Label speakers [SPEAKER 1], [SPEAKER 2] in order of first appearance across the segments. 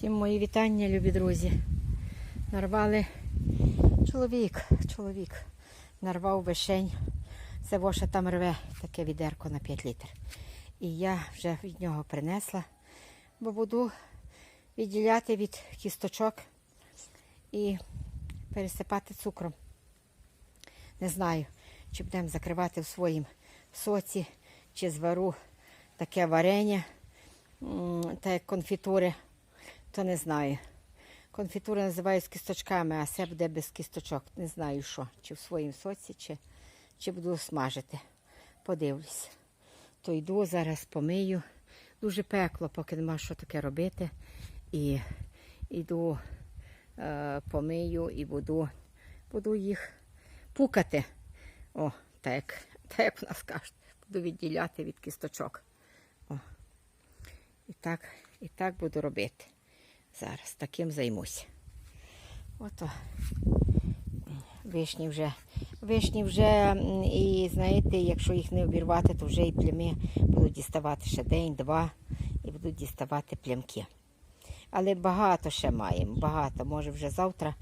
[SPEAKER 1] Всім мої вітання, любі друзі. Нарвали чоловік, чоловік нарвав вишень. Це воша там рве таке відерко на 5 літрів. І я вже від нього принесла, бо буду відділяти від кісточок і пересипати цукром. Не знаю, чи будемо закривати в своїм соці, чи звару таке варення, та конфітури, то не знаю. Конфітури називають з кісточками, а це буде без кісточок. Не знаю що, чи в своїм соці, чи, чи буду смажити. Подивлюсь. То йду, зараз помию. Дуже пекло, поки нема що таке робити. І йду, е, помию і буду, буду їх пукати. О, так, так як нас кажуть, буду відділяти від кісточок. О. І так, і так буду робити. Зараз таким займуся. Ото вишні вже. Вишні вже, і знаєте, якщо їх не обірвати, то вже і плями будуть діставати ще день-два і будуть діставати плямки. Але багато ще маємо, багато. Може вже завтра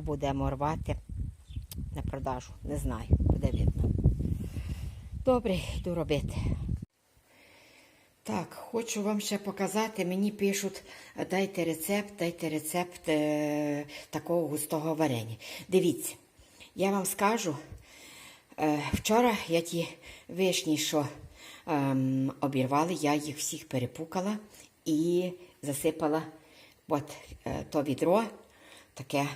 [SPEAKER 1] будемо рвати на продажу. Не знаю, буде видно. Добре, йду робити. Так, хочу вам ще показати. Мені пишуть, дайте рецепт, дайте рецепт е, такого густого варення. Дивіться, я вам скажу, е, вчора я ті вишні, що ем, обірвали, я їх всіх перепукала і засипала от е, то відро, таке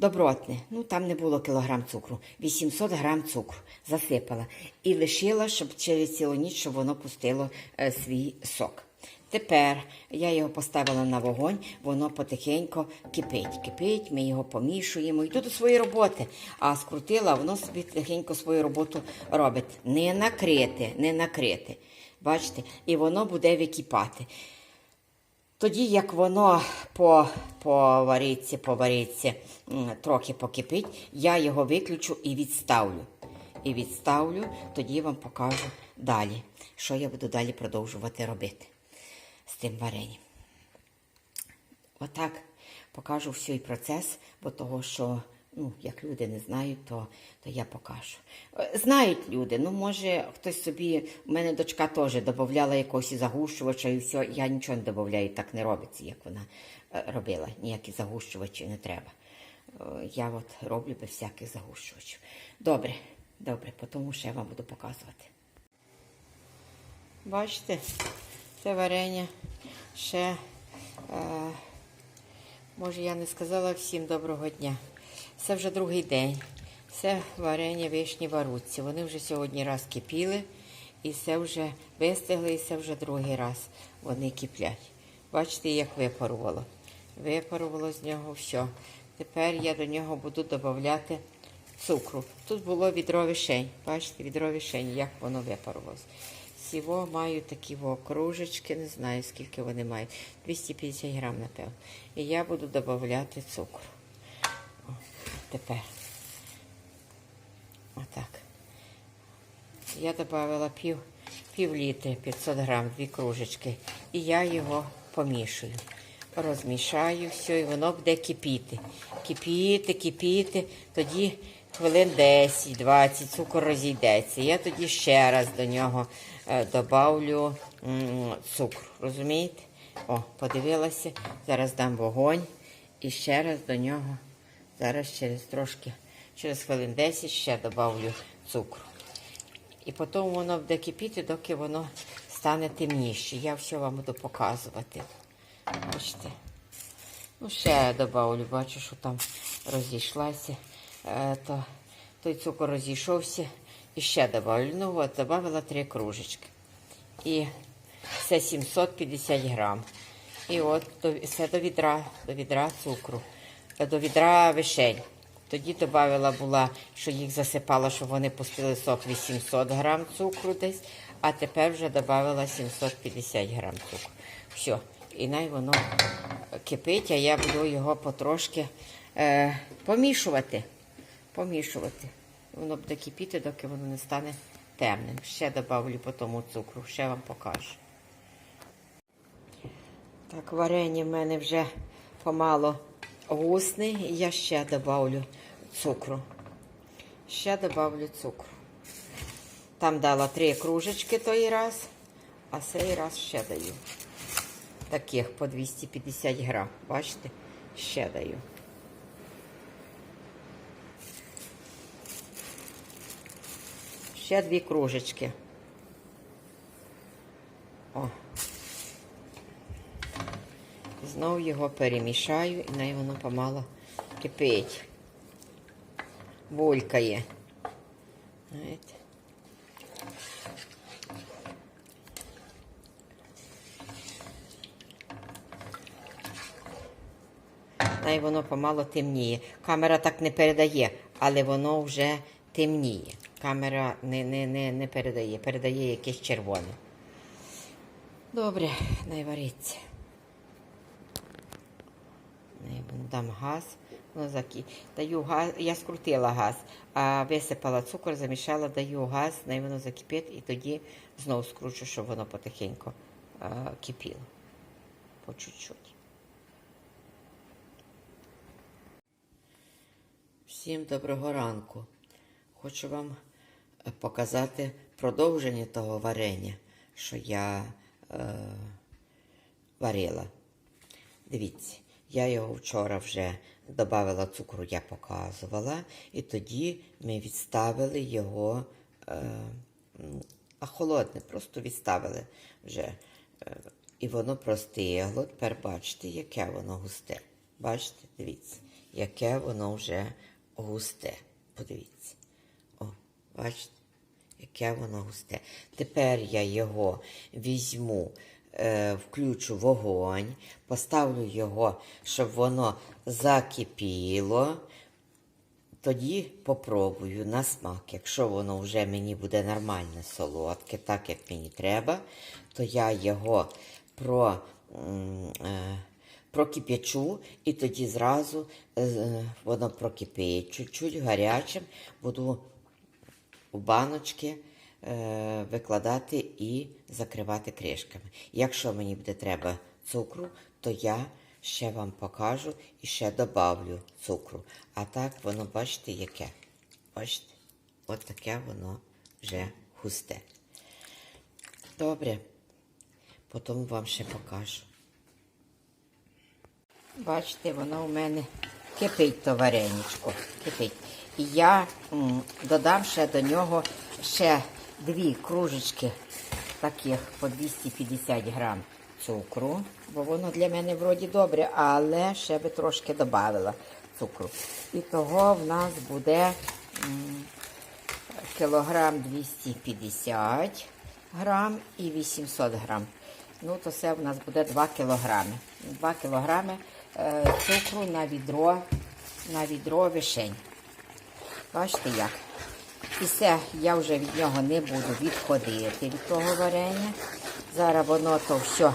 [SPEAKER 1] добротне. Ну, там не було кілограм цукру. 800 грам цукру засипала. І лишила, щоб через цілу ніч, щоб воно пустило е, свій сок. Тепер я його поставила на вогонь, воно потихеньку кипить. Кипить, ми його помішуємо. Йду до своєї роботи. А скрутила, воно собі тихенько свою роботу робить. Не накрити, не накрити. Бачите? І воно буде википати. Тоді, як воно по, повариться, повариться, варіці трохи покипить, я його виключу і відставлю. І відставлю, тоді вам покажу далі, що я буду далі продовжувати робити з тим варенням. Отак покажу всій процес, бо того, що ну, як люди не знають, то, то я покажу. Е, Знають люди, ну може хтось собі, у мене дочка теж додавала якогось загущувача і все, я нічого не додаю, так не робиться, як вона е, робила. Ніякі загущувачі не треба. Е, Я от роблю без всяких загущувачів. Добре, добре, тому ще я вам буду показувати. Бачите, це варення ще, е, може, я не сказала всім доброго дня. Це вже другий день. Це варення вишні варуться. Вони вже сьогодні раз кипіли, і це вже вистигли, і це вже другий раз вони киплять. Бачите, як випарувало. Випарувало з нього все. Тепер я до нього буду додати цукру. Тут було відро вишень. Бачите, відро вишень, як воно випарувалось. Всього маю такі кружечки, не знаю, скільки вони мають. 250 грам, напевно. І я буду додати цукру. Тепер. Отак. Я додала пів, пів літри, 500 грам, дві кружечки. І я його помішую. Розмішаю все, і воно буде кипіти. Кипіти, кипіти. Тоді хвилин 10-20 цукор розійдеться. Я тоді ще раз до нього е, добавлю цукру. Розумієте? О, подивилася. Зараз дам вогонь і ще раз до нього. Зараз через трошки, через хвилин 10 ще додавлю цукру. І потім воно буде кипіти, доки воно стане темніше. Я все вам буду показувати. Бачите. Ну, ще додавлю, бачу, що там розійшлася. Е, то, той цукор розійшовся. І ще додавлю. Ну от, додавила три кружечки. І це 750 грам. І от це до відра, до відра цукру, до відра вишень. Тоді додавала була, що їх засипала, щоб вони пустили сок 800 грам цукру десь, а тепер вже додавала 750 грам цукру. Все. І най воно кипить, а я буду його потрошки е, помішувати. Помішувати. Воно буде кипіти, доки воно не стане темним. Ще додавлю по тому цукру, ще вам покажу. Так, варення в мене вже помало гусне, я ще добавлю цукру. Ще добавлю цукру. Там дала три кружечки той раз, а цей раз ще даю. Таких по 250 грам. Бачите? Ще даю. Ще дві кружечки. О. Знову його перемішаю і най воно помало кипить. Булькає. Знаєте? Най воно помало темніє. Камера так не передає, але воно вже темніє. Камера не, не, не, не передає, передає якесь червоне. Добре, най вариться. Не, Дам газ, воно даю газ, я скрутила газ, а висипала цукор, замішала, даю газ, най воно закипить і тоді знову скручу, щоб воно потихеньку а, кипіло. По чуть-чуть. Всім доброго ранку. Хочу вам е, показати продовження того варення, що я е, варила. Дивіться, я його вчора вже додавала цукру, я показувала, і тоді ми відставили його, е, холодне, просто відставили вже. Е, і воно простигло. Тепер бачите, яке воно густе. Бачите, дивіться, яке воно вже густе. Подивіться. О, бачите, яке воно густе. Тепер я його візьму, включу вогонь, поставлю його, щоб воно закипіло. Тоді попробую на смак. Якщо воно вже мені буде нормально солодке, так як мені треба, то я його про, е, прокип'ячу і тоді зразу е, воно прокипить чуть-чуть гарячим, буду у баночки е, викладати і закривати кришками. Якщо мені буде треба цукру, то я ще вам покажу і ще добавлю цукру. А так воно, бачите, яке? Бачите? От таке воно вже густе. Добре, потім вам ще покажу. Бачите, воно у мене кипить то вареничко. Кипить. І я м, додам ще до нього ще дві кружечки таких по 250 грам цукру, бо воно для мене вроді добре, але ще би трошки додавила цукру. І того в нас буде кілограм 250 грам і 800 грам. Ну, то це в нас буде 2 кілограми. 2 кілограми е, цукру на відро, на відро вишень. Бачите як? І все, я вже від нього не буду відходити від того варення. Зараз воно то все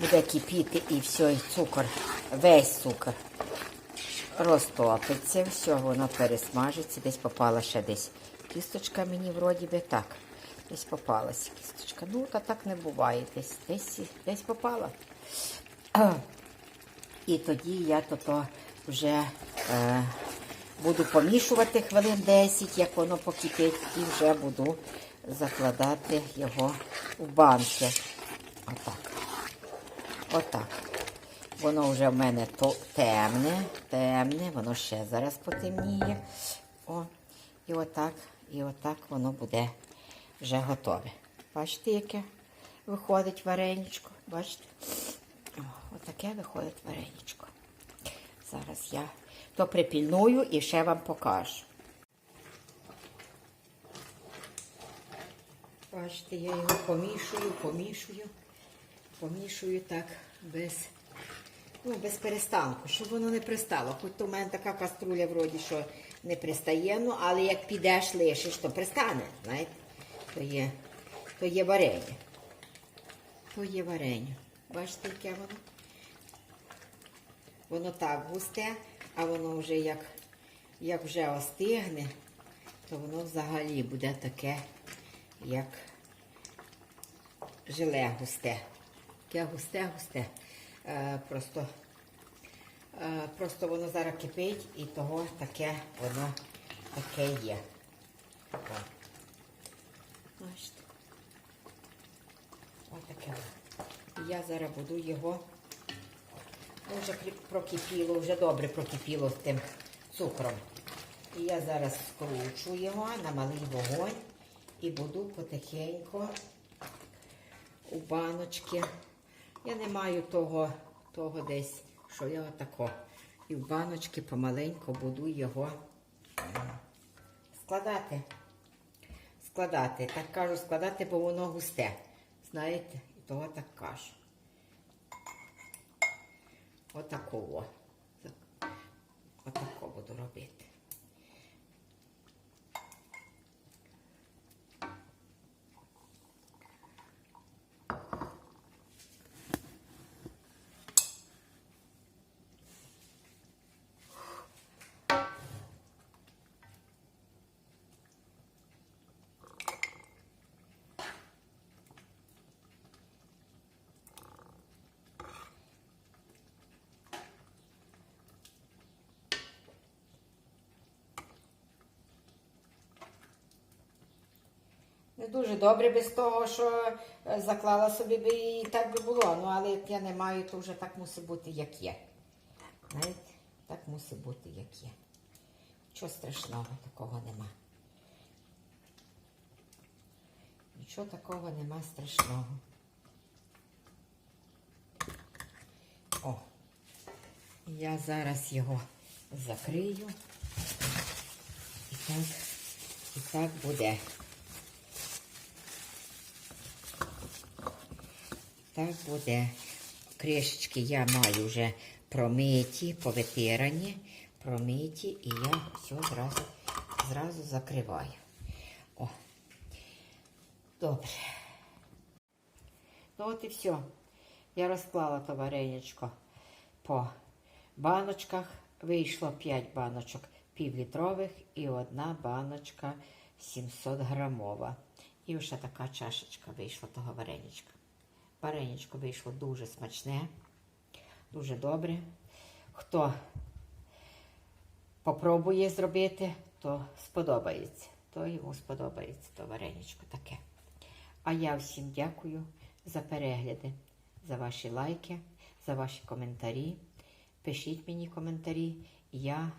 [SPEAKER 1] буде кипіти і все, і цукор, весь цукор розтопиться, все, воно пересмажиться, десь попала ще десь кісточка мені вроді би так. Десь попалася кісточка. Ну, та так не буває. Десь, десь, десь попала. І тоді я то, то вже е, буду помішувати хвилин 10, як воно покипить, і вже буду закладати його у банки. Отак. Отак. Воно вже в мене то темне, темне, воно ще зараз потемніє. О, і отак, і отак воно буде вже готове. Бачите, яке виходить вареничко? Бачите? О, отаке виходить вареничко. Зараз я то припільную і ще вам покажу. Бачите, я його помішую, помішую, помішую так без, ну, без перестанку, щоб воно не пристало. Хоч то в мене така каструля вроді, що не пристає, ну, але як підеш лишиш, то пристане, знаєте. То є, то є варення. То є варення. Бачите, яке воно? Воно так густе, а воно вже як, як вже остигне, то воно взагалі буде таке, як желе густе. Таке густе-густе. Е, просто Е, Просто воно зараз кипить і того таке воно таке є. Бачите? Ось таке. І я зараз буду його. Вже прокипіло, вже добре прокипіло з тим цукром. І я зараз скручу його на малий вогонь і буду потихеньку у баночки. Я не маю того, того десь, що я отако. І в баночки помаленьку буду його складати. Складати. Так кажу, складати, бо воно густе. Знаєте, і того так кажу. Отакого. Отако буду робити. Не дуже добре без того, що е, заклала собі би і так би було. Ну, але як я не маю, то вже так мусить бути, як є. Знаєте, так мусить бути, як є. Нічого страшного такого нема. Нічого такого нема страшного. О, я зараз його закрию. І так, і так буде. Так буде. Кришечки я маю вже промиті, повитирані, промиті, і я все зразу, зразу закриваю. О. Добре. Ну от і все. Я розклала то вареничко по баночках. Вийшло 5 баночок півлітрових і одна баночка 700 грамова. І ще така чашечка вийшла того вареничка. Вареничко вийшло дуже смачне, дуже добре. Хто попробує зробити, то сподобається. То йому сподобається то вареничко таке. А я всім дякую за перегляди, за ваші лайки, за ваші коментарі. Пишіть мені коментарі, я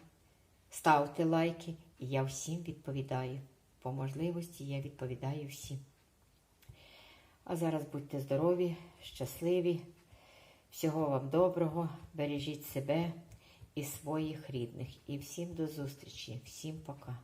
[SPEAKER 1] ставте лайки, і я всім відповідаю. По можливості я відповідаю всім. А зараз будьте здорові, щасливі. Всього вам доброго, бережіть себе і своїх рідних. І всім до зустрічі, всім пока.